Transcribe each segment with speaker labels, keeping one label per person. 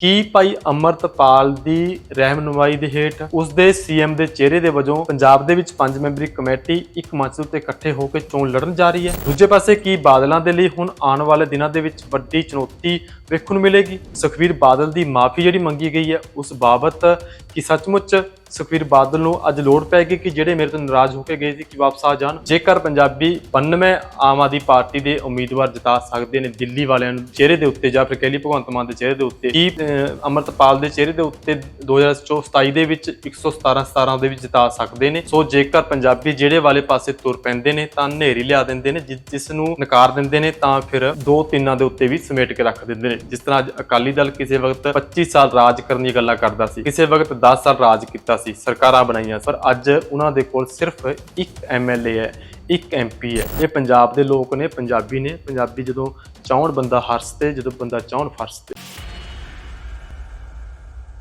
Speaker 1: ਕੀ ਭਾਈ ਅਮਰਤਪਾਲ ਦੀ ਰਹਿਨੁਮਾਈ ਦੇ ਹੇਠ ਉਸ ਦੇ ਸੀਐਮ ਦੇ ਚਿਹਰੇ ਦੇ ਵਜੋਂ ਪੰਜਾਬ ਦੇ ਵਿੱਚ ਪੰਜ ਮੈਂਬਰੀ ਕਮੇਟੀ ਇੱਕ ਮੰਚ ਉੱਤੇ ਇਕੱਠੇ ਹੋ ਕੇ ਚੋਣ ਲੜਨ ਜਾ ਰਹੀ ਹੈ? ਦੂਜੇ ਪਾਸੇ ਕੀ ਬਾਦਲਾਂ ਦੇ ਲਈ ਹੁਣ ਆਉਣ ਵਾਲੇ ਦਿਨਾਂ ਦੇ ਵਿੱਚ ਵੱਡੀ ਚੁਣੌਤੀ ਵੇਖਣ ਨੂੰ ਮਿਲੇਗੀ? ਸੁਖਵੀਰ ਬਾਦਲ ਦੀ ਮਾਫੀ ਜਿਹੜੀ ਮੰਗੀ ਗਈ ਹੈ, ਉਸ ਬਾਬਤ ਕੀ ਸੱਚਮੁੱਚ ਸੁਖਵੀਰ ਬਾਦਲ ਨੂੰ ਅੱਜ ਲੋੜ ਪੈਗੀ ਕਿ ਜਿਹੜੇ ਮੇਰੇ ਤੋਂ ਨਾਰਾਜ਼ ਹੋ ਕੇ ਗਏ ਸੀ ਕਿ ਵਾਪਸ ਆ ਜਾਣ। ਜੇਕਰ ਪੰਜਾਬੀ 92 ਆਮ ਆਦਮੀ ਪਾਰਟੀ ਦੇ ਉਮੀਦਵਾਰ ਜਿਤਾ ਸਕਦੇ ਨੇ ਦਿੱਲੀ ਵਾਲਿਆਂ ਨੂੰ ਚਿਹਰੇ ਦੇ ਉੱਤੇ ਜਾਂ ਫਿਰ ਕਹਿ ਲਈ ਭਗਵੰਤ ਮਾਨ ਦੇ ਚਿਹਰੇ ਦੇ ਉੱਤੇ ਕੀ ਅਹ, ਅਮਰਤਪਾਲ ਦੇ ਚਿਹਰੇ ਦੇ ਉੱਤੇ 2027 ਦੇ ਵਿੱਚ 117 17 ਦੇ ਵਿੱਚ ਜਿਤਾ ਸਕਦੇ ਨੇ। ਸੋ ਜੇਕਰ ਪੰਜਾਬੀ ਜਿਹੜੇ ਵਾਲੇ ਪਾਸੇ ਤੁਰ ਪੈਂਦੇ ਨੇ ਤਾਂ ਹਨੇਰੀ ਲਿਆ ਦਿੰਦੇ ਨੇ ਜਿਸ- ਜਿਸ ਨੂੰ ਨਕਾਰ ਦਿੰਦੇ ਨੇ ਤਾਂ ਫਿਰ ਦੋ ਤਿੰਨਾਂ ਦੇ ਉੱਤੇ ਵੀ ਸਮੇਟ ਕੇ ਰੱਖ ਦਿੰਦੇ ਨੇ। ਜਿਸ ਤਰ੍ਹਾਂ ਅੱਜ ਅਕਾਲੀ ਦਲ ਕਿਸੇ ਵਕਤ 25 ਸਾਲ ਰਾਜ ਕਰਨ ਦੀ ਗੱਲਾਂ ਕਰਦਾ ਸੀ ਕਿਸੇ ਵਕਤ 10 ਸਾਲ ਰਾਜ ਕੀਤਾ ਸੀ, ਸਰਕਾਰਾਂ ਬਣਾਈਆਂ। ਪਰ ਅੱਜ ਉਹਨਾਂ ਦੇ ਕੋਲ ਸਿਰਫ ਇੱਕ ਐਮਐਲਏ ਹੈ, ਇੱਕ ਐਮਪੀ ਹੈ। ਇਹ ਪੰਜਾਬ ਦੇ ਲੋਕ ਨੇ, ਪੰਜਾਬੀ ਨੇ। ਪੰਜਾਬੀ ਜਦੋਂ ਚਾਹਣ ਬੰਦਾ ਹਰਸਤੇ ਜਦੋਂ ਬੰਦਾ ਚਾਹਣ ਫਰਸਤੇ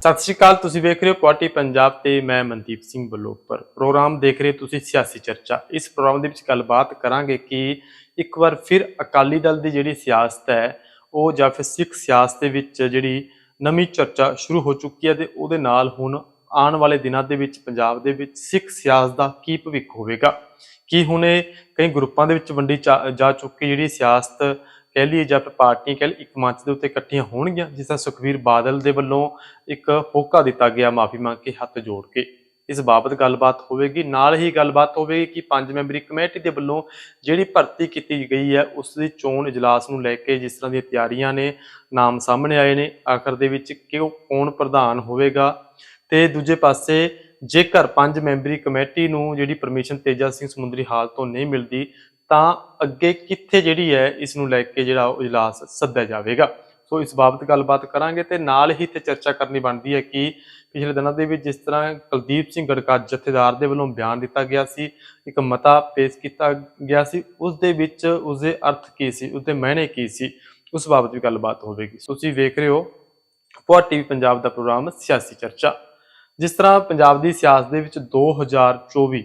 Speaker 1: ਸਤਿ ਸ਼੍ਰੀ ਅਕਾਲ, ਤੁਸੀਂ ਵੇਖ ਰਹੇ ਹੋ ਪਾਰਟੀ ਪੰਜਾਬ ਤੇ ਮੈਂ ਮਨਦੀਪ ਸਿੰਘ ਬਲੋਪਰ ਪ੍ਰੋਗਰਾਮ ਦੇਖ ਰਹੇ ਹੋ ਤੁਸੀਂ ਸਿਆਸੀ ਚਰਚਾ। ਇਸ ਪ੍ਰੋਗਰਾਮ ਦੇ ਵਿੱਚ ਗੱਲਬਾਤ ਕਰਾਂਗੇ ਕਿ ਇੱਕ ਵਾਰ ਫਿਰ ਅਕਾਲੀ ਦਲ ਦੀ ਜਿਹੜੀ ਸਿਆਸਤ ਹੈ, ਉਹ ਜਾਂ ਫਿਰ ਸਿੱਖ ਸਿਆਸਤ ਦੇ ਵਿੱਚ ਜਿਹੜੀ ਨਵੀਂ ਚਰਚਾ ਸ਼ੁਰੂ ਹੋ ਚੁੱਕੀ ਹੈ ਤੇ ਉਹਦੇ ਨਾਲ ਹੁਣ ਆਉਣ ਵਾਲੇ ਦਿਨਾਂ ਦੇ ਵਿੱਚ ਪੰਜਾਬ ਦੇ ਵਿੱਚ ਸਿੱਖ ਸਿਆਸਤ ਦਾ ਕੀ ਭਵਿੱਖ ਹੋਵੇਗਾ? ਕੀ ਹੁਣ ਇਹ ਕਈ ਗਰੁੱਪਾਂ ਦੇ ਵਿੱਚ ਵੰਡੀ ਚਾ- ਜਾ ਚੁੱਕੀ ਜਿਹੜੀ ਸਿਆਸਤ ਕਹਿ ਲਈਏ ਜਾਂ ਪਾਰਟੀਆਂ ਕਹਿ ਲਈ ਇੱਕ ਮੰਚ ਦੇ ਉੱਤੇ ਇਕੱਠੀਆਂ ਹੋਣਗੀਆਂ, ਜਿਸ ਤਰ੍ਹਾਂ ਸੁਖਵੀਰ ਬਾਦਲ ਦੇ ਵੱਲੋਂ ਇੱਕ ਹੋਕਾ ਦਿੱਤਾ ਗਿਆ ਮਾਫੀ ਮੰਗ ਕੇ ਹੱਥ ਜੋੜ ਕੇ। ਇਸ ਬਾਬਤ ਗੱਲਬਾਤ ਹੋਵੇਗੀ। ਨਾਲ ਹੀ ਗੱਲਬਾਤ ਹੋਵੇਗੀ ਕਿ ਪੰਜ ਮੈਂਬਰੀ ਕਮੇਟੀ ਦੇ ਵੱਲੋਂ ਜਿਹੜੀ ਭਰਤੀ ਕੀਤੀ ਗਈ ਹੈ, ਉਸ ਦੀ ਚੋਣ ਇਜਲਾਸ ਨੂੰ ਲੈ ਕੇ ਜਿਸ ਤਰ੍ਹਾਂ ਦੀਆਂ ਤਿਆਰੀਆਂ ਨੇ, ਨਾਮ ਸਾਹਮਣੇ ਆਏ ਨੇ, ਆਖਰ ਦੇ ਵਿੱਚ ਕਿਉਂ ਕੌਣ ਪ੍ਰਧਾਨ ਹੋਵੇਗਾ? ਤੇ ਦੂਜੇ ਪਾਸੇ ਜੇਕਰ ਪੰਜ ਮੈਂਬਰੀ ਕਮੇਟੀ ਨੂੰ ਜਿਹੜੀ ਪਰਮਿਸ਼ਨ ਤੇਜਾ ਸਿੰਘ ਸਮੁੰਦਰੀ ਹਾਲ ਤੋਂ ਨਹੀਂ ਮਿਲਦੀ, ਤਾਂ ਅੱਗੇ ਕਿੱਥੇ ਜਿਹੜੀ ਹੈ ਇਸ ਨੂੰ ਲੈ ਕੇ ਜਿਹੜਾ ਉਹ ਇਜਲਾਸ ਸੱਦਿਆ ਜਾਵੇਗਾ। ਸੋ ਇਸ ਬਾਬਤ ਗੱਲਬਾਤ ਕਰਾਂਗੇ ਤੇ ਨਾਲ ਹੀ ਤੇ ਚਰਚਾ ਕਰਨੀ ਬਣਦੀ ਹੈ ਕਿ ਪਿਛਲੇ ਦਿਨਾਂ ਦੇ ਵਿੱਚ ਜਿਸ ਤਰ੍ਹਾਂ ਕੁਲਦੀਪ ਸਿੰਘ ਗੜਕਾ ਜਥੇਦਾਰ ਦੇ ਵੱਲੋਂ ਬਿਆਨ ਦਿੱਤਾ ਗਿਆ ਸੀ, ਇੱਕ ਮਤਾ ਪੇਸ਼ ਕੀਤਾ ਗਿਆ ਸੀ, ਉਸ ਦੇ ਵਿੱਚ ਉਸ ਦੇ ਅਰਥ ਕੀ ਸੀ ਉਸ ਦੇ ਮਾਇਨੇ ਕੀ ਸੀ, ਉਸ ਬਾਬਤ ਵੀ ਗੱਲਬਾਤ ਹੋਵੇਗੀ। ਸੋ ਤੁਸੀਂ ਵੇਖ ਰਹੇ ਹੋ ਪੁਆ ਟੀਵੀ ਪੰਜਾਬ ਦਾ ਪ੍ਰੋਗਰਾਮ ਸਿਆਸੀ ਚਰਚਾ। ਜਿਸ ਤਰ੍ਹਾਂ ਪੰਜਾਬ ਦੀ ਸਿਆਸਤ ਦੇ ਵਿੱਚ 2024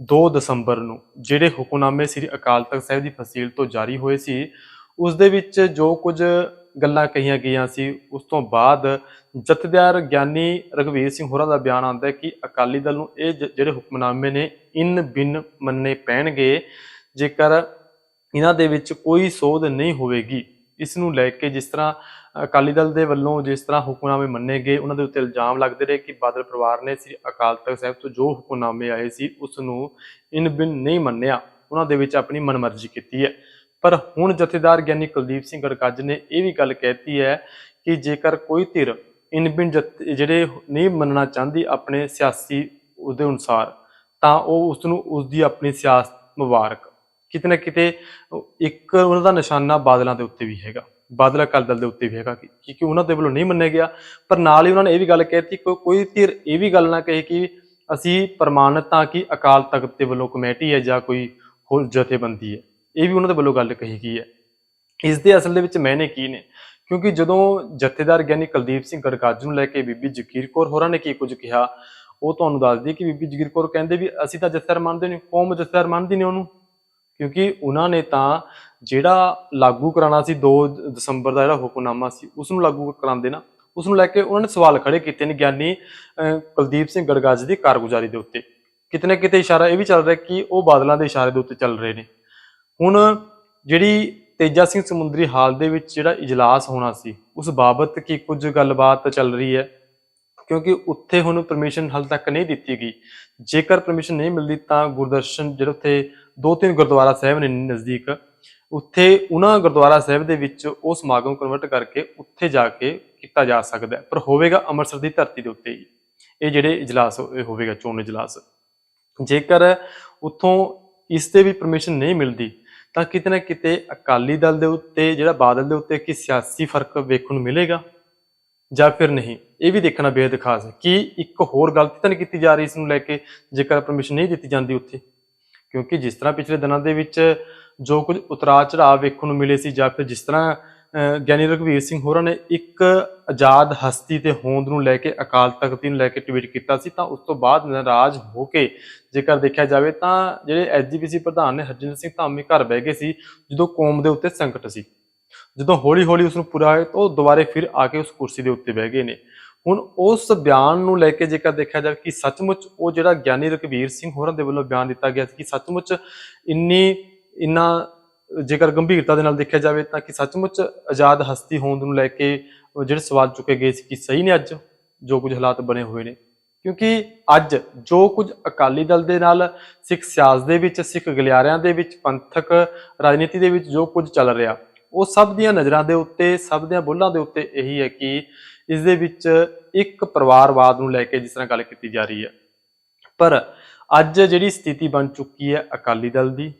Speaker 1: 2 ਦਸੰਬਰ ਨੂੰ ਜਿਹੜੇ ਹੁਕਮਨਾਮੇ ਸ੍ਰੀ ਅਕਾਲ ਤਖਤ ਸਾਹਿਬ ਦੀ ਫਸੀਲ ਤੋਂ ਜਾਰੀ ਹੋਏ ਸੀ, ਉਸ ਦੇ ਵਿੱਚ ਜੋ ਕੁਝ ਗੱਲਾਂ ਕਹੀਆਂ ਗਈਆਂ ਸੀ, ਉਸ ਤੋਂ ਬਾਅਦ ਜਥੇਦਾਰ ਗਿਆਨੀ ਰਘਵੀਰ ਸਿੰਘ ਹੋਰਾਂ ਦਾ ਬਿਆਨ ਆਉਂਦਾ ਹੈ ਕਿ ਅਕਾਲੀ ਦਲ ਨੂੰ ਇਹ ਜਿਹੜੇ ਹੁਕਮਨਾਮੇ ਨੇ ਇਨ ਬਿਨ ਮੰਨੇ ਪੈਣਗੇ, ਜੇਕਰ ਇਹਨਾਂ ਦੇ ਵਿੱਚ ਕੋਈ ਸੋਧ ਨਹੀਂ ਹੋਵੇਗੀ। ਇਸ ਨੂੰ ਲੈ ਕੇ ਜਿਸ ਤਰ੍ਹਾਂ ਅਕਾਲੀ ਦਲ ਦੇ ਵੱਲੋਂ ਜਿਸ ਤਰ੍ਹਾਂ ਹੁਕਮਨਾਮੇ ਮੰਨੇ ਗਏ, ਉਹਨਾਂ ਦੇ ਉੱਤੇ ਇਲਜ਼ਾਮ ਲੱਗਦੇ ਰਹੇ ਕਿ ਬਾਦਲ ਪਰਿਵਾਰ ਨੇ ਸ੍ਰੀ ਅਕਾਲ ਤਖਤ ਸਾਹਿਬ ਤੋਂ ਜੋ ਹੁਕਮਨਾਮੇ ਆਏ ਸੀ, ਉਸ ਨੂੰ ਇਨ ਬਿਨ ਨਹੀਂ ਮੰਨਿਆ। ਉਹਨਾਂ ਦੇ ਵਿੱਚ ਆਪਣੀ ਮਨਮਰਜ਼ੀ ਕੀਤੀ ਹੈ। ਪਰ ਹੁਣ ਜਥੇਦਾਰ ਗਿਆਨੀ ਕੁਲਦੀਪ ਸਿੰਘ ਗੜਕੱਜ ਨੇ ਇਹ ਵੀ ਗੱਲ ਕਹਿਤੀ ਹੈ ਕਿ ਜੇਕਰ ਕੋਈ ਧਿਰ ਇਨ ਬਿਨ ਜਿਹੜੇ ਨਹੀਂ ਮੰਨਣਾ ਚਾਹੁੰਦੀ ਆਪਣੇ ਸਿਆਸੀ ਉਹਦੇ ਅਨੁਸਾਰ, ਤਾਂ ਉਹ ਉਸ ਨੂੰ ਉਸ ਦੀ ਆਪਣੀ ਸਿਆਸਤ ਮੁਬਾਰਕ ਕਿਤੇ ਨਾ ਕਿਤੇ ਇੱਕ ਉਹਨਾਂ ਦਾ ਨਿਸ਼ਾਨਾ ਬਾਦਲਾਂ ਦੇ ਉੱਤੇ ਵੀ ਹੈਗਾ। ਬਾਦਲ ਅਕਾਲੀ ਦਲ ਦੇ ਉੱਤੇ ਵੀ ਹੈਗਾ ਕਿਉਂਕਿ ਉਹਨਾਂ ਦੇ ਵੱਲੋਂ ਨਹੀਂ ਮੰਨਿਆ ਗਿਆ, ਪਰ ਨਾਲ ਹੀ ਉਹਨਾਂ ਨੇ ਇਹ ਵੀ ਗੱਲ ਕਹਿਤੀ ਕਿ ਕੋਈ ਧਿਰ ਇਹ ਵੀ ਗੱਲ ਨਾ ਕਹੇ ਕਿ ਅਸੀਂ ਪ੍ਰਮਾਣਿਤ ਤਾਂ ਕਿ ਅਕਾਲ ਤਖਤ ਦੇ ਵੱਲੋਂ ਕਮੇਟੀ ਹੈ ਜਾਂ ਕੋਈ ਹੋਰ ਜਥੇਬੰਦੀ ਹੈ। ਇਹ ਵੀ ਉਹਨਾਂ ਦੇ ਵੱਲੋਂ ਗੱਲ ਕਹੀ ਗਈ ਹੈ। ਇਸ ਦੇ ਅਸਲ ਦੇ ਵਿੱਚ ਮੈਨੇ ਕੀ ਨੇ? ਕਿਉਂਕਿ ਜਦੋਂ ਜਥੇਦਾਰ ਗਿਆਨੀ ਕੁਲਦੀਪ ਸਿੰਘ ਗੜਕਾਜ ਨੂੰ ਲੈ ਕੇ ਬੀਬੀ ਜਗੀਰ ਕੌਰ ਹੋਰਾਂ ਨੇ ਕੀ ਕੁਝ ਕਿਹਾ, ਉਹ ਤੁਹਾਨੂੰ ਦੱਸਦੀ ਦਈਏ ਕਿ ਬੀਬੀ ਜਗੀਰ ਕੌਰ ਕਹਿੰਦੇ ਵੀ ਅਸੀਂ ਤਾਂ ਜਥੇਦਾਰ ਮੰਨਦੇ ਨਹੀਂ, ਕੌਮ ਜਥੇਦਾਰ ਮੰਨਦੀ ਨਹੀਂ ਉਹਨੂੰ। ਕਿਉਂਕਿ ਉਹਨਾਂ ਨੇ ਤਾਂ ਜਿਹੜਾ ਲਾਗੂ ਕਰਾਉਣਾ ਸੀ 2 ਦਸੰਬਰ ਦਾ ਜਿਹੜਾ ਹੁਕਮਨਾਮਾ ਸੀ ਉਸ ਨੂੰ ਲਾਗੂ ਕਰਾਉਂਦੇ ਨਾ ਉਸ ਨੂੰ ਲੈ ਕੇ ਉਹਨਾਂ ਨੇ ਸਵਾਲ ਖੜੇ ਕੀਤੇ ਨੇ ਗਿਆਨੀ ਕੁਲਦੀਪ ਸਿੰਘ ਗੜਗਾਜ ਦੀ ਕਾਰਗੁਜ਼ਾਰੀ ਦੇ ਉੱਤੇ। ਕਿਤੇ ਨਾ ਕਿਤੇ ਇਸ਼ਾਰਾ ਇਹ ਵੀ ਚੱਲ ਰਿਹਾ ਕਿ ਉਹ ਬਾਦਲਾਂ ਦੇ ਇਸ਼ਾਰੇ ਦੇ ਉੱਤੇ ਚੱਲ ਰਹੇ ਨੇ। ਹੁਣ ਜਿਹੜੀ ਤੇਜਾ ਸਿੰਘ ਸਮੁੰਦਰੀ ਹਾਲ ਦੇ ਵਿੱਚ ਜਿਹੜਾ ਇਜਲਾਸ ਹੋਣਾ ਸੀ, ਉਸ ਬਾਬਤ ਕੀ ਕੁਝ ਗੱਲਬਾਤ ਚੱਲ ਰਹੀ ਹੈ? ਕਿਉਂਕਿ ਉੱਥੇ ਹੁਣ ਪਰਮਿਸ਼ਨ ਹਾਲ ਤੱਕ ਨਹੀਂ ਦਿੱਤੀ ਗਈ। ਜੇਕਰ ਪਰਮਿਸ਼ਨ ਨਹੀਂ ਮਿਲਦੀ ਤਾਂ ਗੁਰਦਰਸ਼ਨ ਜਿਹੜੇ ਉੱਥੇ ਦੋ ਤਿੰਨ ਗੁਰਦੁਆਰਾ ਸਾਹਿਬ ਨੇ ਨਜ਼ਦੀਕ। ਉੱਥੇ ਉਹਨਾਂ ਗੁਰਦੁਆਰਾ ਸਾਹਿਬ ਦੇ ਵਿੱਚ ਉਹ ਸਮਾਗਮ ਕਨਵਰਟ ਕਰਕੇ ਉੱਥੇ ਜਾ ਕੇ ਕੀਤਾ ਜਾ ਸਕਦਾ ਪਰ ਹੋਵੇਗਾ ਅੰਮ੍ਰਿਤਸਰ ਦੀ ਧਰਤੀ ਦੇ ਉੱਤੇ ਹੀ। ਇਹ ਜਿਹੜੇ ਇਜਲਾਸ, ਇਹ ਹੋਵੇਗਾ ਚੋਣ ਇਜਲਾਸ। ਜੇਕਰ ਉੱਥੋਂ ਇਸ ਤੇ ਵੀ ਪਰਮਿਸ਼ਨ ਨਹੀਂ ਮਿਲਦੀ, ਤਾਂ ਕਿਤੇ ਨਾ ਕਿਤੇ ਅਕਾਲੀ ਦਲ ਦੇ ਉੱਤੇ, ਜਿਹੜਾ ਬਾਦਲ ਦੇ ਉੱਤੇ ਕੀ ਸਿਆਸੀ ਫ਼ਰਕ ਵੇਖਣ ਨੂੰ ਮਿਲੇਗਾ ਜਾਂ ਫਿਰ ਨਹੀਂ? ਇਹ ਵੀ ਦੇਖਣਾ ਬੇहद ਖਾਸ ਹੈ ਕਿ ਇੱਕ ਹੋਰ ਗਲਤੀ ਤਾਂ ਨਹੀਂ ਕੀਤੀ ਜਾ ਰਹੀ ਇਸ ਨੂੰ ਲੈ ਕੇ, ਜੇਕਰ ਪਰਮਿਸ਼ਨ ਨਹੀਂ ਦਿੱਤੀ ਜਾਂਦੀ ਉੱਥੇ। ਕਿਉਂਕਿ ਜਿਸ ਤਰ੍ਹਾਂ ਪਿਛਲੇ ਦਿਨਾਂ ਦੇ ਵਿੱਚ ਜੋ ਕੁਝ ਉਤਰਾਅ ਚੜਾਅ ਵੇਖਣ ਨੂੰ ਮਿਲੇ ਸੀ ਜਾਂ ਫਿਰ ਜਿਸ ਤਰ੍ਹਾਂ ਅਹ, ਗਿਆਨੀ ਰਘਵੀਰ ਸਿੰਘ ਹੋਰਾਂ ਨੇ ਇੱਕ ਆਜ਼ਾਦ ਹਸਤੀ ਤੇ ਹੋਂਦ ਨੂੰ ਲੈ ਕੇ ਅਕਾਲ ਤਖਤ ਨੂੰ ਲੈ ਕੇ ਟਵੀਟ ਕੀਤਾ ਸੀ ਤਾਂ ਉਸ ਤੋਂ ਬਾਅਦ ਨਾਰਾਜ਼ ਹੋ ਕੇ ਜੇਕਰ ਦੇਖਿਆ ਜਾਵੇ ਤਾਂ ਜਿਹੜੇ ਐਸਜੀਪੀਸੀ ਪ੍ਰਧਾਨ ਨੇ ਹਰਜਿੰਦਰ ਸਿੰਘ ਧਾਮੀ ਘਰ ਬਹਿ ਗਏ ਸੀ ਜਦੋਂ ਕੌਮ ਦੇ ਉੱਤੇ ਸੰਕਟ ਸੀ। ਜਦੋਂ ਹੌਲੀ-ਹੌਲੀ ਉਸ ਨੂੰ ਪੂਰਾ ਹੋਇਆ ਤਾਂ ਉਹ ਦੁਬਾਰੇ ਫਿਰ ਆ ਕੇ ਉਸ ਕੁਰਸੀ ਦੇ ਉੱਤੇ ਬਹਿ ਗਏ ਨੇ। ਹੁਣ ਉਸ ਬਿਆਨ ਨੂੰ ਲੈ ਕੇ ਜੇਕਰ ਦੇਖਿਆ ਜਾਵੇ ਕਿ ਸੱਚਮੁੱਚ ਉਹ ਜਿਹੜਾ ਗਿਆਨੀ ਰਘਵੀਰ ਸਿੰਘ ਹੋਰਾਂ ਦੇ ਵੱਲੋਂ ਬਿਆਨ ਦਿੱਤਾ ਗਿਆ ਸੀ ਕਿ ਸੱਚਮੁੱਚ ਇੰਨੀ ਇੰਨਾ, ਜੇਕਰ ਗੰਭੀਰਤਾ ਦੇ ਨਾਲ ਦੇਖਿਆ ਜਾਵੇ ਤਾਂ ਕਿ ਸੱਚਮੁੱਚ ਆਜ਼ਾਦ ਹਸਤੀ ਹੋਣ ਨੂੰ ਲੈ ਕੇ ਜਿਹੜੇ ਸਵਾਲ ਚੁੱਕੇ ਗਏ ਸੀ ਕਿ ਸਹੀ ਨੇ ਅੱਜ ਜੋ ਕੁਝ ਹਾਲਾਤ ਬਣੇ ਹੋਏ ਨੇ। ਕਿਉਂਕਿ ਅੱਜ ਜੋ ਕੁਝ ਅਕਾਲੀ ਦਲ ਦੇ ਨਾਲ, ਸਿੱਖ ਸਿਆਸਤ ਦੇ ਵਿੱਚ, ਸਿੱਖ ਗਲਿਆਰਿਆਂ ਦੇ ਵਿੱਚ, ਪੰਥਕ ਰਾਜਨੀਤੀ ਦੇ ਵਿੱਚ ਜੋ ਕੁਝ ਚੱਲ ਰਿਹਾ, ਉਹ ਸਭ ਦੀਆਂ ਨਜ਼ਰਾਂ ਦੇ ਉੱਤੇ, ਸਭ ਦੀਆਂ ਬੁੱਲਾਂ ਦੇ ਉੱਤੇ ਇਹੀ ਹੈ ਕਿ ਇਸ ਦੇ ਵਿੱਚ ਇੱਕ ਪਰਿਵਾਰਵਾਦ ਨੂੰ ਲੈ ਕੇ ਜਿਸ ਤਰ੍ਹਾਂ ਗੱਲ ਕੀਤੀ ਜਾ ਰਹੀ ਹੈ। ਪਰ ਅੱਜ ਜਿਹੜੀ ਸਥਿਤੀ ਬਣ ਚੁੱਕੀ ਹੈ ਅਕਾਲੀ ਦਲ ਦੀ,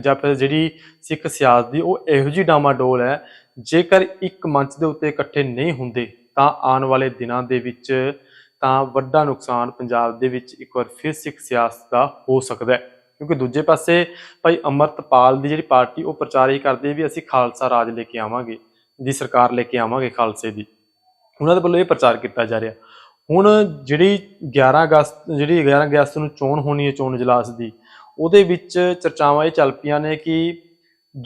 Speaker 1: ਜਾਂ ਫਿਰ ਜਿਹੜੀ ਸਿੱਖ ਸਿਆਸਤ ਦੀ, ਉਹ ਇਹੋ ਜਿਹੀ ਡਾਮਾਡੋਲ ਹੈ, ਜੇਕਰ ਇੱਕ ਮੰਚ ਦੇ ਉੱਤੇ ਇਕੱਠੇ ਨਹੀਂ ਹੁੰਦੇ, ਤਾਂ ਆਉਣ ਵਾਲੇ ਦਿਨਾਂ ਦੇ ਵਿੱਚ ਤਾਂ ਵੱਡਾ ਨੁਕਸਾਨ ਪੰਜਾਬ ਦੇ ਵਿੱਚ ਇੱਕ ਵਾਰ ਫਿਰ ਸਿੱਖ ਸਿਆਸਤ ਦਾ ਹੋ ਸਕਦਾ ਹੈ। ਕਿਉਂਕਿ ਦੂਜੇ ਪਾਸੇ ਭਾਈ ਅਮਰਤਪਾਲ ਦੀ ਜਿਹੜੀ ਪਾਰਟੀ, ਉਹ ਪ੍ਰਚਾਰ ਹੀ ਕਰਦੀ ਹੈ ਵੀ ਅਸੀਂ ਖਾਲਸਾ ਰਾਜ ਲੈ ਕੇ ਆਵਾਂਗੇ, ਦੀ ਸਰਕਾਰ ਲੈ ਕੇ ਆਵਾਂਗੇ ਖਾਲਸੇ ਦੀ। ਉਹਨਾਂ ਦੇ ਵੱਲੋਂ ਇਹ ਪ੍ਰਚਾਰ ਕੀਤਾ ਜਾ ਰਿਹਾ। ਹੁਣ ਜਿਹੜੀ 11 ਅਗਸਤ ਜਿਹੜੀ 11 ਅਗਸਤ ਨੂੰ ਚੋਣ ਹੋਣੀ ਹੈ ਚੋਣ ਇਜਲਾਸ ਦੀ ਉਹਦੇ ਵਿੱਚ ਚਰਚਾਵਾਂ ਇਹ ਚੱਲ ਪਈਆਂ ਨੇ ਕਿ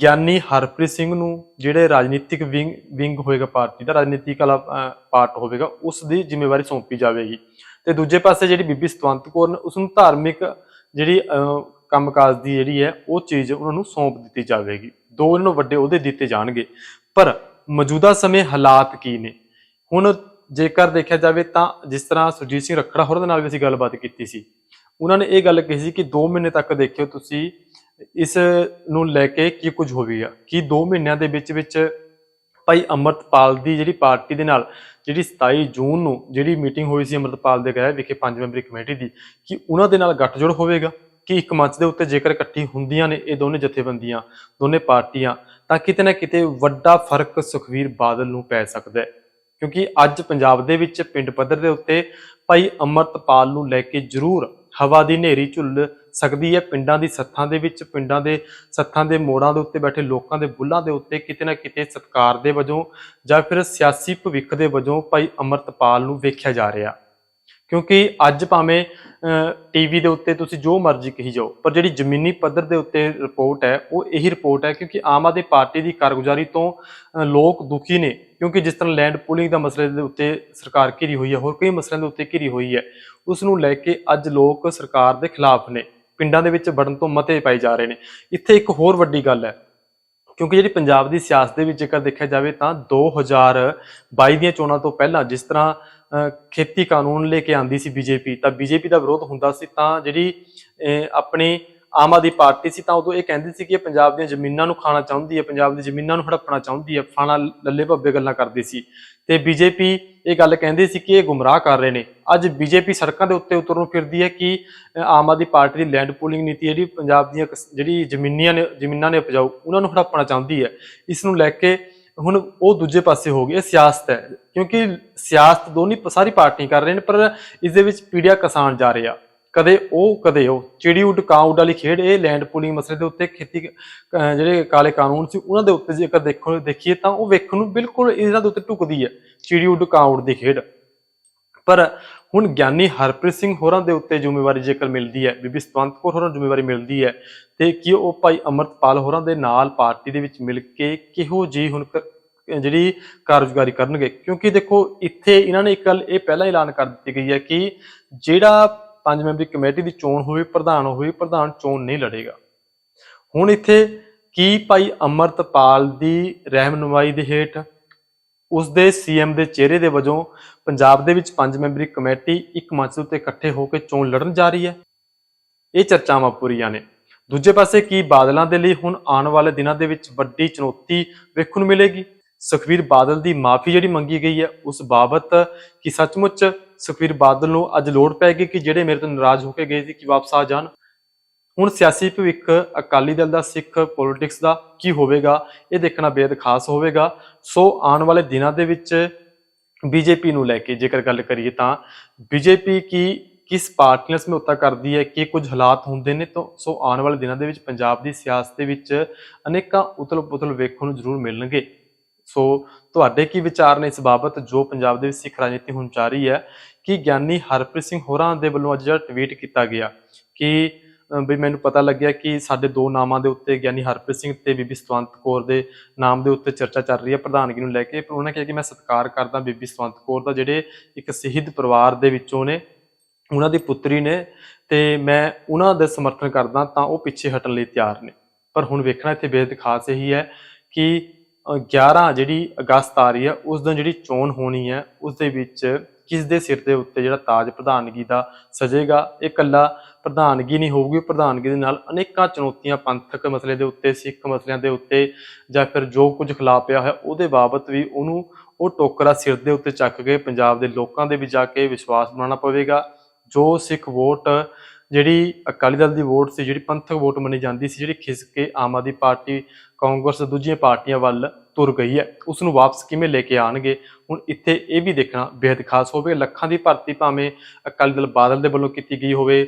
Speaker 1: ਗਿਆਨੀ ਹਰਪ੍ਰੀਤ ਸਿੰਘ ਨੂੰ ਜਿਹੜੇ ਰਾਜਨੀਤਿਕ ਵਿੰਗ ਵਿੰਗ ਹੋਏਗਾ ਪਾਰਟੀ ਦਾ ਰਾਜਨੀਤਿਕ ਵਾਲਾ ਪਾਰਟ ਹੋਵੇਗਾ ਉਸ ਦੀ ਜ਼ਿੰਮੇਵਾਰੀ ਸੌਂਪੀ ਜਾਵੇਗੀ। ਤੇ ਦੂਜੇ ਪਾਸੇ ਜਿਹੜੀ ਬੀਬੀ ਸਤਵੰਤ ਕੌਰ ਨੇ ਉਸ ਨੂੰ ਧਾਰਮਿਕ ਜਿਹੜੀ ਅਹ, ਕੰਮਕਾਜ ਦੀ ਜਿਹੜੀ ਹੈ ਉਹ ਚੀਜ਼ ਉਹਨਾਂ ਨੂੰ ਸੌਂਪ ਦਿੱਤੀ ਜਾਵੇਗੀ। ਦੋ ਇਹਨਾਂ ਨੂੰ ਵੱਡੇ ਅਹੁਦੇ ਦਿੱਤੇ ਜਾਣਗੇ। ਪਰ ਮੌਜੂਦਾ ਸਮੇਂ ਹਾਲਾਤ ਕੀ ਨੇ? ਹੁਣ ਜੇਕਰ ਦੇਖਿਆ ਜਾਵੇ ਤਾਂ ਜਿਸ ਤਰ੍ਹਾਂ ਸੁਰਜੀਤ ਸਿੰਘ ਰੱਖੜਾ ਹੋਰਾਂ ਦੇ ਨਾਲ ਵੀ ਅਸੀਂ ਗੱਲਬਾਤ ਕੀਤੀ ਸੀ, ਉਹਨਾਂ ਨੇ ਇਹ ਗੱਲ ਕਹੀ ਸੀ ਕਿ 2 ਮਹੀਨੇ ਤੱਕ ਦੇਖਿਓ ਤੁਸੀਂ ਇਸ ਨੂੰ ਲੈ ਕੇ ਕੀ ਕੁਝ ਹੋਵੇਗਾ ਕਿ 2 ਮਹੀਨਿਆਂ ਦੇ ਵਿੱਚ ਵਿੱਚ ਭਾਈ ਅਮਰਤਪਾਲ ਦੀ ਜਿਹੜੀ ਪਾਰਟੀ ਦੇ ਨਾਲ ਜਿਹੜੀ 27 ਜੂਨ ਨੂੰ ਜਿਹੜੀ ਮੀਟਿੰਗ ਹੋਈ ਸੀ ਅਮਰਤਪਾਲ ਦੇ ਗ੍ਰਹਿ ਵਿਖੇ ਪੰਜ ਮੈਂਬਰੀ ਕਮੇਟੀ ਦੀ, ਕਿ ਉਹਨਾਂ ਦੇ ਨਾਲ ਗੱਠਜੋੜ ਹੋਵੇਗਾ? ਕਿ ਇੱਕ ਮੰਚ ਦੇ ਉੱਤੇ ਜੇਕਰ ਇਕੱਠੀ ਹੁੰਦੀਆਂ ਨੇ ਇਹ ਦੋਨੇ ਜਥੇਬੰਦੀਆਂ, ਦੋਨੇ ਪਾਰਟੀਆਂ, ਤਾਂ ਕਿਤੇ ਨਾ ਕਿਤੇ ਵੱਡਾ ਫ਼ਰਕ ਸੁਖਵੀਰ ਬਾਦਲ ਨੂੰ ਪੈ ਸਕਦਾ ਹੈ। ਕਿਉਂਕਿ ਅੱਜ ਪੰਜਾਬ ਦੇ ਵਿੱਚ ਪਿੰਡ ਪੱਧਰ ਦੇ ਉੱਤੇ ਭਾਈ ਅਮਰਤਪਾਲ ਨੂੰ ਲੈ ਕੇ ਜ਼ਰੂਰ ਹਵਾ ਦੀ ਹਨੇਰੀ ਝੁੱਲ ਸਕਦੀ ਹੈ। ਪਿੰਡਾਂ ਦੀ ਸੱਥਾਂ ਦੇ ਵਿੱਚ, ਪਿੰਡਾਂ ਦੇ ਸੱਥਾਂ ਦੇ ਮੋੜਾਂ ਦੇ ਉੱਤੇ ਬੈਠੇ ਲੋਕਾਂ ਦੇ ਬੁੱਲਾਂ ਦੇ ਉੱਤੇ ਕਿਤੇ ਨਾ ਕਿਤੇ ਸਤਕਾਰ ਦੇ ਵਜੋਂ ਜਾਂ ਫਿਰ ਸਿਆਸੀ ਭਵਿੱਖ ਦੇ ਵਜੋਂ ਭਾਈ ਅਮਰਤਪਾਲ ਨੂੰ ਵੇਖਿਆ ਜਾ ਰਿਹਾ। ਕਿਉਂਕਿ ਅੱਜ ਭਾਵੇਂ ਟੀਵੀ ਦੇ ਉੱਤੇ ਤੁਸੀਂ ਜੋ ਮਰਜ਼ੀ ਕਹੀ ਜਾਓ, ਪਰ ਜਿਹੜੀ ਜ਼ਮੀਨੀ ਪੱਧਰ ਦੇ ਉੱਤੇ ਰਿਪੋਰਟ ਹੈ, ਉਹ ਇਹੀ ਰਿਪੋਰਟ ਹੈ ਕਿਉਂਕਿ ਆਮ ਆਦਮੀ ਪਾਰਟੀ ਦੀ ਕਾਰਗੁਜ਼ਾਰੀ ਤੋਂ ਲੋਕ ਦੁਖੀ ਨੇ। ਕਿਉਂਕਿ ਜਿਸ ਤਰ੍ਹਾਂ ਲੈਂਡ ਪੂਲਿੰਗ ਦਾ ਮਸਲੇ ਦੇ ਉੱਤੇ ਸਰਕਾਰ ਘਿਰੀ ਹੋਈ ਹੈ, ਹੋਰ ਕਈ ਮਸਲਿਆਂ ਦੇ ਉੱਤੇ ਘਿਰੀ ਹੋਈ ਹੈ, ਉਸ ਨੂੰ ਲੈ ਕੇ ਅੱਜ ਲੋਕ ਸਰਕਾਰ ਦੇ ਖਿਲਾਫ ਨੇ। ਪਿੰਡਾਂ ਦੇ ਵਿੱਚ ਵੜਨ ਤੋਂ ਮਤੇ ਪਾਈ ਜਾ ਰਹੇ ਨੇ। ਇੱਥੇ ਇੱਕ ਹੋਰ ਵੱਡੀ ਗੱਲ ਹੈ ਕਿਉਂਕਿ ਜਿਹੜੀ ਪੰਜਾਬ ਦੀ ਸਿਆਸਤ ਦੇ ਵਿੱਚ ਜੇਕਰ ਦੇਖਿਆ ਜਾਵੇ ਤਾਂ 2022 ਦੀਆਂ ਚੋਣਾਂ ਤੋਂ ਪਹਿਲਾਂ ਜਿਸ ਤਰ੍ਹਾਂ ਅਹ, ਖੇਤੀ ਕਾਨੂੰਨ ਲੈ ਕੇ ਆਂਦੀ ਸੀ ਬੀਜੇਪੀ ਤਾਂ ਬੀਜੇਪੀ ਦਾ ਵਿਰੋਧ ਹੁੰਦਾ ਸੀ ਤਾਂ ਜਿਹੜੀ ਅਹ, ਆਪਣੀ ਆਮ ਆਦਮੀ ਪਾਰਟੀ ਸੀ ਤਾਂ ਉਦੋਂ ਇਹ ਕਹਿੰਦੀ ਸੀ ਕਿ ਇਹ ਪੰਜਾਬ ਦੀਆਂ ਜ਼ਮੀਨਾਂ ਨੂੰ ਖਾਣਾ ਚਾਹੁੰਦੀ ਹੈ, ਪੰਜਾਬ ਦੀ ਜ਼ਮੀਨਾਂ ਨੂੰ ਹੜੱਪਣਾ ਚਾਹੁੰਦੀ ਹੈ ਫਾਣਾ ਲੱਲੇ ਭੱਬੇ ਗੱਲਾਂ ਕਰਦੀ ਸੀ। ਤੇ ਬੀਜੇਪੀ ਇਹ ਗੱਲ ਕਹਿੰਦੀ ਸੀ ਕਿ ਇਹ ਗੁੰਮਰਾਹ ਕਰ ਰਹੇ ਨੇ। ਅੱਜ ਬੀਜੇਪੀ ਸੜਕਾਂ ਦੇ ਉੱਤੇ ਉਤਰਨ ਨੂੰ ਫਿਰਦੀ ਹੈ ਕਿ ਆਮ ਆਦਮੀ ਪਾਰਟੀ ਦੀ ਲੈਂਡ ਪੂਲਿੰਗ ਨੀਤੀ ਜਿਹੜੀ ਪੰਜਾਬ ਦੀਆਂ ਕਿਸ- ਜਿਹੜੀ ਜ਼ਮੀਨੀਆਂ ਨੇ, ਜ਼ਮੀਨਾਂ ਨੇ ਉਪਜਾਊ, ਉਹਨਾਂ ਨੂੰ ਹੜੱਪਣਾ ਚਾਹੁੰਦੀ ਹੈ। ਇਸ ਨੂੰ ਲੈ ਕੇ ਹੁਣ ਉਹ ਦੂਜੇ ਪਾਸੇ ਹੋ ਗਈ, ਇਹ ਸਿਆਸਤ ਹੈ। ਕਿਉਂਕਿ ਸਿਆਸਤ ਦੋਨੀ ਸਾਰੀ ਪਾਰਟੀਆਂ ਕਰ ਰਹੇ ਨੇ, ਪਰ ਇਸ ਦੇ ਵਿੱਚ ਪੀੜਿਆ ਕਿਸਾਨ ਜਾ ਰਿਹਾ। ਕਦੇ ਉਹ ਕਦੇ ਉਹ। ਚਿੜੀ ਉੱਡ, ਕਾਂ ਉੱਡ ਵਾਲੀ ਖੇਡ, ਇਹ ਲੈਂਡ ਪੂਲਿੰਗ ਮਸਲੇ ਦੇ ਉੱਤੇ ਖੇਤੀ ਜਿਹੜੇ ਕਾਲੇ ਕਾਨੂੰਨ ਸੀ, ਉਹਨਾਂ ਦੇ ਉੱਤੇ ਜੇਕਰ ਦੇਖੋ, ਦੇਖੀਏ ਤਾਂ ਉਹ ਵੇਖਣ ਨੂੰ ਬਿਲਕੁਲ ਇਹਨਾਂ ਦੇ ਉੱਤੇ ਢੁਕਦੀ ਹੈ, ਚਿੜੀ ਉੱਡ, ਕਾਂ ਉੱਡ ਦੀ ਖੇਡ। ਪਰ ਹੁਣ ਗਿਆਨੀ ਹਰਪ੍ਰੀਤ ਸਿੰਘ ਹੋਰਾਂ ਦੇ ਉੱਤੇ ਜ਼ਿੰਮੇਵਾਰੀ ਜੇਕਰ ਮਿਲਦੀ ਹੈ, ਬੀਬੀ ਸਤਵੰਤ ਕੌਰ ਹੋਰਾਂ ਨੂੰ ਜ਼ਿੰਮੇਵਾਰੀ ਮਿਲਦੀ ਹੈ, ਤੇ ਕੀ ਉਹ ਭਾਈ ਅਮਰਤਪਾਲ ਹੋਰਾਂ ਦੇ ਨਾਲ ਪਾਰਟੀ ਦੇ ਵਿੱਚ ਮਿਲ ਕੇ ਕਿਹੋ ਜੀ ਹੁਣ ਜਿਹੜੀ ਕਾਰਜਕਾਰੀ ਕਰਨਗੇ? ਕਿਉਂਕਿ ਦੇਖੋ, ਇੱਥੇ ਇਹਨਾਂ ਨੇ ਇੱਕ ਗੱਲ ਇਹ ਪਹਿਲਾਂ ਐਲਾਨ ਕਰ ਦਿੱਤੀ ਗਈ ਹੈ ਕਿ ਜਿਹੜਾ ਪੰਜ ਮੈਂਬਰੀ ਕਮੇਟੀ ਦੀ ਚੋਣ ਹੋਵੇ, ਪ੍ਰਧਾਨ ਹੋਵੇ, ਪ੍ਰਧਾਨ ਚੋਣ ਨਹੀਂ ਲੜੇਗਾ। ਹੁਣ ਇੱਥੇ ਕੀ ਭਾਈ ਅਮਰਤਪਾਲ ਦੀ ਰਹਿਨੁਮਾਈ ਦੇ ਹੇਠ ਉਸ ਦੇ ਸੀਐਮ ਦੇ ਚਿਹਰੇ ਦੇ ਵਜੋਂ ਪੰਜਾਬ ਦੇ ਵਿੱਚ ਪੰਜ ਮੈਂਬਰੀ ਕਮੇਟੀ ਇੱਕ ਮੰਚ ਉੱਤੇ ਇਕੱਠੇ ਹੋ ਕੇ ਚੋਣ ਲੜਨ ਜਾ ਰਹੀ ਹੈ? ਇਹ ਚਰਚਾਵਾਂ ਪੂਰੀਆਂ ਨੇ। ਦੂਜੇ ਪਾਸੇ ਕੀ ਬਾਦਲਾਂ ਦੇ ਲਈ ਹੁਣ ਆਉਣ ਵਾਲੇ ਦਿਨਾਂ ਦੇ ਵਿੱਚ ਵੱਡੀ ਚੁਣੌਤੀ ਵੇਖਣ ਨੂੰ ਮਿਲੇਗੀ? ਸੁਖਵੀਰ ਬਾਦਲ ਦੀ ਮਾਫੀ ਜਿਹੜੀ ਮੰਗੀ ਗਈ ਹੈ, ਉਸ ਬਾਬਤ ਕਿ ਸੱਚਮੁੱਚ ਸੁਖਵੀਰ ਬਾਦਲ ਨੂੰ ਅੱਜ ਲੋੜ ਪੈਗੀ ਕਿ ਜਿਹੜੇ ਮੇਰੇ ਤੋਂ ਨਾਰਾਜ਼ ਹੋ ਕੇ ਗਏ ਸੀ, ਕਿ ਵਾਪਸ ਆ ਜਾਣ? ਹੁਣ ਸਿਆਸੀ ਭਵਿੱਖ ਅਕਾਲੀ ਦਲ ਦਾ, ਸਿੱਖ ਪੋਲਿਟਿਕਸ ਦਾ ਕੀ ਹੋਵੇਗਾ? ਇਹ ਦੇਖਣਾ ਬੇहद ਖਾਸ ਹੋਵੇਗਾ। ਸੋ ਆਉਣ ਵਾਲੇ ਦਿਨਾਂ ਦੇ ਵਿੱਚ ਬੀਜੇਪੀ ਨੂੰ ਲੈ ਕੇ ਜੇਕਰ ਗੱਲ ਕਰੀਏ ਤਾਂ ਬੀਜੇਪੀ ਕੀ, ਕਿਸ ਪਾਰਟੀ ਨਾਲ ਸਮਝੌਤਾ ਕਰਦੀ ਹੈ, ਕਿ ਕੁਝ ਹਾਲਾਤ ਹੁੰਦੇ ਨੇ ਤਾਂ, ਸੋ ਆਉਣ ਵਾਲੇ ਦਿਨਾਂ ਦੇ ਵਿੱਚ ਪੰਜਾਬ ਦੀ ਸਿਆਸਤ ਦੇ ਵਿੱਚ ਅਨੇਕਾਂ ਉਤਲ-ਪੁਤਲ ਵੇਖਣ ਨੂੰ ਜ਼ਰੂਰ ਮਿਲਣਗੇ। ਸੋ ਤੁਹਾਡੇ ਕੀ ਵਿਚਾਰ ਨੇ ਇਸ ਬਾਬਤ ਜੋ ਪੰਜਾਬ ਦੇ ਵਿੱਚ ਸਿੱਖ ਰਾਜਨੀਤੀ ਹੁਣ ਚੱਲ ਰਹੀ ਹੈ? ਕਿ ਗਿਆਨੀ ਹਰਪ੍ਰੀਤ ਸਿੰਘ ਹੋਰਾਂ ਦੇ ਵੱਲੋਂ ਅੱਜ ਜਿਹੜਾ ਟਵੀਟ ਕੀਤਾ ਗਿਆ ਕਿ ਵੀ ਮੈਨੂੰ ਪਤਾ ਲੱਗਿਆ ਕਿ ਸਾਡੇ ਦੋ ਨਾਮਾਂ ਦੇ ਉੱਤੇ ਗਿਆਨੀ ਹਰਪ੍ਰੀਤ ਸਿੰਘ ਤੇ ਬੀਬੀ ਸਤਵੰਤ ਕੌਰ ਦੇ ਨਾਮ ਦੇ ਉੱਤੇ ਚਰਚਾ ਚੱਲ ਰਹੀ ਹੈ ਪ੍ਰਧਾਨਗੀ ਨੂੰ ਲੈ ਕੇ। ਪਰ ਉਹਨਾਂ ਕਿਹਾ ਕਿ ਮੈਂ ਸਤਿਕਾਰ ਕਰਦਾ ਬੀਬੀ ਸਤਵੰਤ ਕੌਰ ਦਾ, ਜਿਹੜੇ ਇੱਕ ਸ਼ਹੀਦ ਪਰਿਵਾਰ ਦੇ ਵਿੱਚੋਂ ਨੇ, ਉਹਨਾਂ ਦੀ ਪੁੱਤਰੀ ਨੇ ਤੇ ਮੈਂ ਉਹਨਾਂ ਦਾ ਸਮਰਥਨ ਕਰਦਾ ਤਾਂ ਉਹ ਪਿੱਛੇ ਹਟਣ ਲਈ ਤਿਆਰ ਨੇ। ਪਰ ਹੁਣ ਵੇਖਣਾ ਇੱਥੇ ਬੇहद ਖਾਸ ਇਹੀ ਹੈ ਕਿ 11 ਜਿਹੜੀ ਅਗਸਤ ਆ ਰਹੀ ਹੈ, ਉਸ ਦਿਨ ਜਿਹੜੀ ਚੋਣ ਹੋਣੀ ਹੈ, ਉਸ ਦੇ ਵਿੱਚ ਕਿਸ ਦੇ ਸਿਰ ਦੇ ਉੱਤੇ ਜਿਹੜਾ ਤਾਜ ਪ੍ਰਧਾਨਗੀ ਦਾ ਸਜੇਗਾ? ਇਹ ਇਕੱਲਾ ਪ੍ਰਧਾਨਗੀ ਨਹੀਂ ਹੋਊਗੀ ਪ੍ਰਧਾਨਗੀ ਦੇ ਨਾਲ ਅਨੇਕਾਂ ਚੁਣੌਤੀਆਂ, ਪੰਥਕ ਮਸਲੇ ਦੇ ਉੱਤੇ, ਸਿੱਖ ਮਸਲਿਆਂ ਦੇ ਉੱਤੇ ਜਾਂ ਫਿਰ ਜੋ ਕੁਝ ਖਿਲਾ ਪਿਆ ਹੋਇਆ, ਉਹਦੇ ਬਾਬਤ ਵੀ ਉਹਨੂੰ ਉਹ ਟੋਕਰਾ ਸਿਰ ਦੇ ਉੱਤੇ ਚੱਕ ਕੇ ਪੰਜਾਬ ਦੇ ਲੋਕਾਂ ਦੇ ਵਿੱਚ ਜਾ ਕੇ ਵਿਸ਼ਵਾਸ ਬਣਾਉਣਾ ਪਵੇਗਾ। ਜੋ ਸਿੱਖ ਵੋਟ ਜਿਹੜੀ ਅਕਾਲੀ ਦਲ ਦੀ ਵੋਟ ਸੀ, ਜਿਹੜੀ ਪੰਥਕ ਵੋਟ ਮੰਨੀ ਜਾਂਦੀ ਸੀ, ਜਿਹੜੀ ਖਿਸਕ ਕੇ ਆਮ ਆਦਮੀ ਪਾਰਟੀ, ਕਾਂਗਰਸ ਦੂਜੀਆਂ ਪਾਰਟੀਆਂ ਵੱਲ ਤੁਰ ਗਈ ਹੈ, ਉਸ ਨੂੰ ਵਾਪਸ ਕਿਵੇਂ ਲੈ ਕੇ ਆਣਗੇ ਹੁਣ ਇੱਥੇ ਇਹ ਵੀ ਦੇਖਣਾ ਬੇहद ਖਾਸ ਹੋਵੇ, ਲੱਖਾਂ ਦੀ ਭਰਤੀ ਭਾਵੇਂ ਅਕਾਲੀ ਦਲ ਬਾਦਲ ਦੇ ਵੱਲੋਂ ਕੀਤੀ ਗਈ ਹੋਵੇ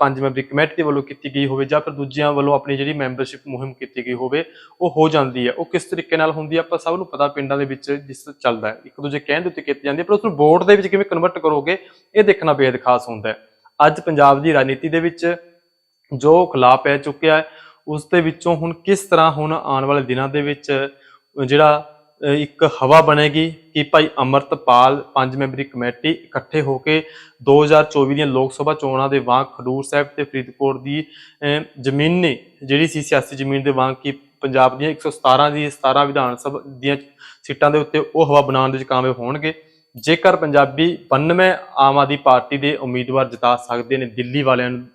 Speaker 1: ਪੰਜ ਮੈਂਬਰੀ ਕਮੇਟੀ ਦੇ ਵੱਲੋਂ ਕੀਤੀ ਗਈ ਹੋਵੇ ਜਾਂ ਫਿਰ ਦੂਜਿਆਂ ਵੱਲੋਂ ਆਪਣੀ ਜਿਹੜੀ ਮੈਂਬਰਸ਼ਿਪ ਮੁਹਿੰਮ ਕੀਤੀ ਗਈ ਹੋਵੇ, ਉਹ ਹੋ ਜਾਂਦੀ ਹੈ, ਉਹ ਕਿਸ ਤਰੀਕੇ ਨਾਲ ਹੁੰਦੀ ਹੈ, ਆਪਾਂ ਸਭ ਨੂੰ ਪਤਾ ਪਿੰਡਾਂ ਦੇ ਵਿੱਚ ਜਿਸ ਚੱਲਦਾ ਹੈ, ਇੱਕ ਦੂਜੇ ਕਹਿਣ ਦੇ ਉੱਤੇ ਕੀਤੀ ਜਾਂਦੀ ਹੈ, ਪਰ ਉਸ ਨੂੰ ਵੋਟ ਦੇ ਵਿੱਚ ਕਿਵੇਂ ਕਨਵਰਟ ਕਰੋਗੇ, ਇਹ ਦੇਖਣਾ ਬੇਹਦ ਖਾਸ ਹੁੰਦਾ ਹੈ। ਅੱਜ ਪੰਜਾਬ ਦੀ ਰਾਜਨੀਤੀ ਦੇ ਵਿੱਚ ਜੋ ਖਲਾ ਪੈ ਚੁੱਕਿਆ ਹੈ ਉਸ ਦੇ ਵਿੱਚੋਂ ਹੁਣ ਕਿਸ ਤਰ੍ਹਾਂ ਹੁਣ ਆਉਣ ਵਾਲੇ ਦਿਨਾਂ ਦੇ ਵਿੱਚ ਜਿਹੜਾ ਇੱਕ ਹਵਾ ਬਣੇਗੀ ਕਿ ਭਾਈ ਅਮਰਤਪਾਲ ਪੰਜ ਮੈਂਬਰੀ ਕਮੇਟੀ ਇਕੱਠੇ ਹੋ ਕੇ 2024 ਦੀਆਂ ਲੋਕ ਸਭਾ ਚੋਣਾਂ ਦੇ ਵਾਂਗ ਖਡੂਰ ਸਾਹਿਬ ਤੇ ਫਰੀਦਕੋਟ ਦੀ ਅਹ, ਨੇ ਜਿਹੜੀ ਸੀ ਸਿਆਸੀ ਜ਼ਮੀਨ ਦੇ ਵਾਂਗ ਕਿ ਪੰਜਾਬ ਦੀਆਂ 117 ਦੀ 17 ਵਿਧਾਨ ਸਭਾ ਦੀਆਂ ਸੀਟਾਂ ਦੇ ਉੱਤੇ ਉਹ ਹਵਾ ਬਣਾਉਣ ਦੇ ਵਿੱਚ ਕਾਮਯਾਬ ਹੋਣਗੇ। ਜੇਕਰ ਪੰਜਾਬੀ 92 ਆਮ ਆਦਮੀ ਪਾਰਟੀ ਦੇ ਉਮੀਦਵਾਰ ਜਿਤਾ ਸਕਦੇ ਨੇ ਦਿੱਲੀ ਵਾਲਿਆਂ ਨੂੰ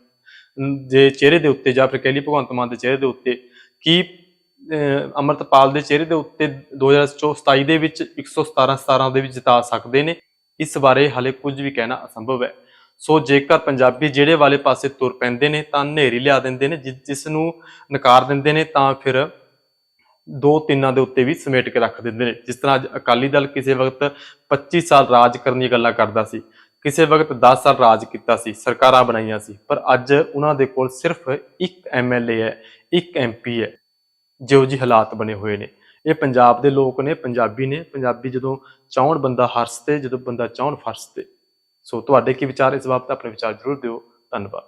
Speaker 1: ਦੇ ਚਿਹਰੇ ਦੇ ਉੱਤੇ ਜਾਂ ਫਿਰ ਕਹਿ ਲਈ ਭਗਵੰਤ ਮਾਨ ਦੇ ਚਿਹਰੇ ਦੇ ਉੱਤੇ ਕੀ ਅਹ, ਅੰਮ੍ਰਿਤਪਾਲ ਦੇ ਚਿਹਰੇ ਦੇ ਉੱਤੇ 2027 ਦੇ ਵਿੱਚ 117 17 ਦੇ ਵਿੱਚ ਜਿਤਾ ਸਕਦੇ ਨੇ? ਇਸ ਬਾਰੇ ਹਾਲੇ ਕੁਝ ਵੀ ਕਹਿਣਾ ਅਸੰਭਵ ਹੈ। ਸੋ ਜੇਕਰ ਪੰਜਾਬੀ ਜਿਹੜੇ ਵਾਲੇ ਪਾਸੇ ਤੁਰ ਪੈਂਦੇ ਨੇ ਤਾਂ ਹਨੇਰੀ ਲਿਆ ਦਿੰਦੇ ਨੇ ਜਿ- ਜਿਸ ਨੂੰ ਨਕਾਰ ਦਿੰਦੇ ਨੇ ਤਾਂ ਫਿਰ ਦੋ ਤਿੰਨਾਂ ਦੇ ਉੱਤੇ ਵੀ ਸਮੇਟ ਕੇ ਰੱਖ ਦਿੰਦੇ ਨੇ। ਜਿਸ ਤਰ੍ਹਾਂ ਅੱਜ ਅਕਾਲੀ ਦਲ ਕਿਸੇ ਵਕਤ 25 ਸਾਲ ਰਾਜ ਕਰਨ ਦੀਆਂ ਗੱਲਾਂ ਕਰਦਾ ਸੀ, ਕਿਸੇ ਵਕਤ 10 ਸਾਲ ਰਾਜ ਕੀਤਾ ਸੀ, ਸਰਕਾਰਾਂ ਬਣਾਈਆਂ ਸੀ, ਪਰ ਅੱਜ ਉਹਨਾਂ ਦੇ ਕੋਲ ਸਿਰਫ ਇੱਕ ਐਮਐਲਏ ਹੈ, ਇੱਕ ਐਮਪੀ ਹੈ, ਜਿਹੋ ਜਿਹੇ ਹਾਲਾਤ ਬਣੇ ਹੋਏ ਨੇ। ਇਹ ਪੰਜਾਬ ਦੇ ਲੋਕ ਨੇ, ਪੰਜਾਬੀ ਨੇ। ਪੰਜਾਬੀ ਜਦੋਂ ਚਾਹਣ ਬੰਦਾ ਹਰਸ ਤੇ ਜਦੋਂ ਬੰਦਾ ਚਾਹਣ ਫਰਸ ਤੇ ਸੋ ਤੁਹਾਡੇ ਕੀ ਵਿਚਾਰ, ਇਸ ਬਾਬਤ ਆਪਣੇ ਵਿਚਾਰ ਜ਼ਰੂਰ ਦਿਓ। ਧੰਨਵਾਦ।